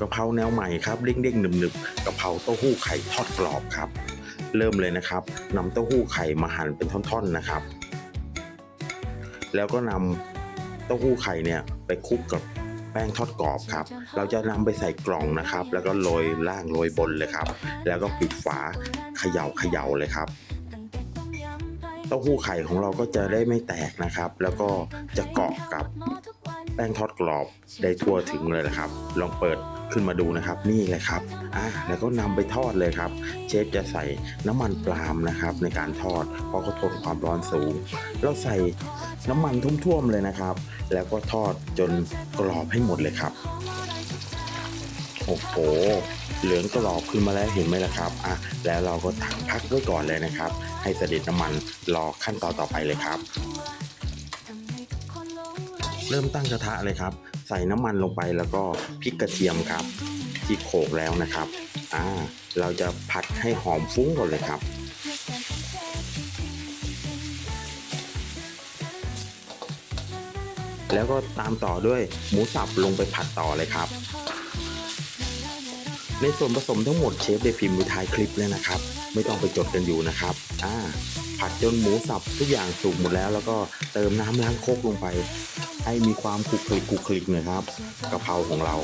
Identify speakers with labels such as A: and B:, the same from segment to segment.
A: กะเพราแนวใหม่ครับเด้งๆหนึบๆกะเพราเต้าหู้ไข่ทอดกรอบครับ เริ่มเลยนะครับนำเต้าหู้ไข่มาหั่นเป็นท่อนๆนะครับ แล้วก็นำเต้าหู้ไข่เนี่ยไปคลุกกับแป้งทอดกรอบครับ เราจะนำไปใส่กล่องนะครับ แล้วก็โรยล่างโรยบนเลยครับ แล้วก็ปิดฝาเขย่าเขย่าเลยครับเต้าหู้ไข่ของเราก็จะได้ไม่แตกนะครับ แล้วก็จะเกาะกับ แป้งทอดกรอบได้ทั่วถึงเลยนะครับ ลองเปิดขึ้นมาดูนะครับนี่เลยครับอ่าแล้วก็นำไปทอดเลยครับ เชฟจะใส่น้ำมันปาล์มนะครับ ในการทอด เพราะเขาทนความร้อนสูง เราใส่น้ำมันท่วมๆเลยนะครับ แล้วก็ทอดจนกรอบให้หมดเลยครับโอ้โหเหลืองกรอบขึ้นมาแล้วเห็นไหมล่ะครับอะแล้วเราก็ตักพักไว้ก่อนเลยนะครับ ให้เสด็จน้ำมันรอขั้นตอนต่อไปเลยครับ เริ่มตั้งกระทะเลยครับ ใส่น้ำมันลงไปแล้วก็พริกกระเทียมครับ ที่โขลกแล้วนะครับอ่าเราจะผัดให้หอมฟุ้งก่อนเลยครับแล้วก็ตามต่อด้วยหมูสับลงไปผัดต่อเลยครับ ในส่วนผสมทั้งหมดเชฟได้พิมพ์ไว้ท้ายคลิปแล้วนะครับ ไม่ต้องไปจดกันอยู่นะครับอ่าผัดจนหมูสับทุกอย่างสุกหมดแล้ว แล้วก็เติมน้ำล้างโคกลงไป ให้มีความคลุกคลิกคลุกคลิกหน่อยครับกะเพราของเรา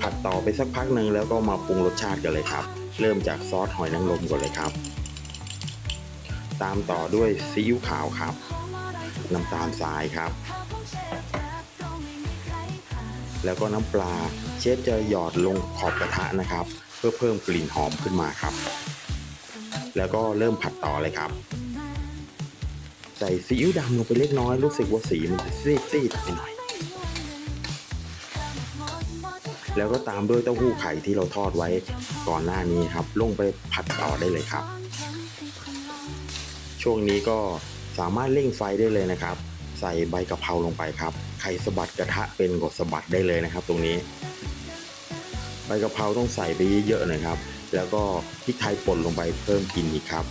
A: ผัดต่อไปสักพักหนึ่งแล้วก็มาปรุงรสชาติกันเลยครับ เริ่มจากซอสหอยนางรมก่อนเลยครับ ตามต่อด้วยซีอิ๊วขาวครับ น้ำตาลทรายครับ แล้วก็น้ำปลาเชฟจะหยอดลงขอบกระทะนะครับ เพื่อเพิ่มกลิ่นหอมขึ้นมาครับ แล้วก็เริ่มผัดต่อเลยครับ ใส่ซีอิ๊วดำลงไปเล็กน้อยรู้สึกว่าสีมันจะซีดๆไปหน่อย แล้วก็ตามด้วยเต้าหู้ไข่ที่เราทอดไว้ก่อนหน้านี้ครับ ลงไปผัดต่อได้เลยครับ ช่วงนี้ก็สามารถเร่งไฟได้เลยนะครับ ใส่ใบกะเพราลงไปครับไข่สะบัดกระทะเป็นกดสะบัดได้เลยนะครับ ตรงนี้ ใบกะเพราต้องใส่ไปเยอะๆหน่อยครับ แล้วก็พริกไทยป่นลงไปเพิ่มกลินอีกครับ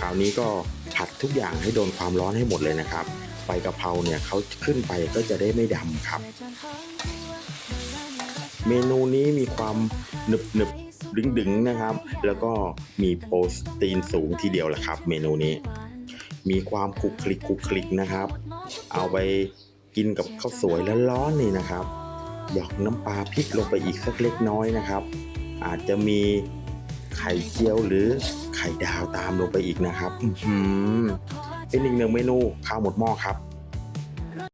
A: คราวนี้ก็ผัดทุกอย่างให้โดนความร้อนให้หมดเลยนะครับใบกะเพราเนี่ยเขาขึ้นไปก็จะได้ไม่ดำครับ เมนูนี้มีความหนึบหนึบดึงดึงๆนะครับ แล้วก็มีโปรตีนสูงทีเดียวแหละครับ เมนูนี้ มีความคลุกคลิกคลุกคลิกนะครับ เอาไปกินกับข้าวสวยแล้วร้อนๆนี่นะครับ หยอกน้ำปลาพริกลงไปอีกสักเล็กน้อยนะครับ อาจจะมีไข่เจียวหรือไข่ดาวตามลงไปอีกนะครับอื้อหือเป็นอีกหนึ่งเมนูข้าวหมดหม้อครับ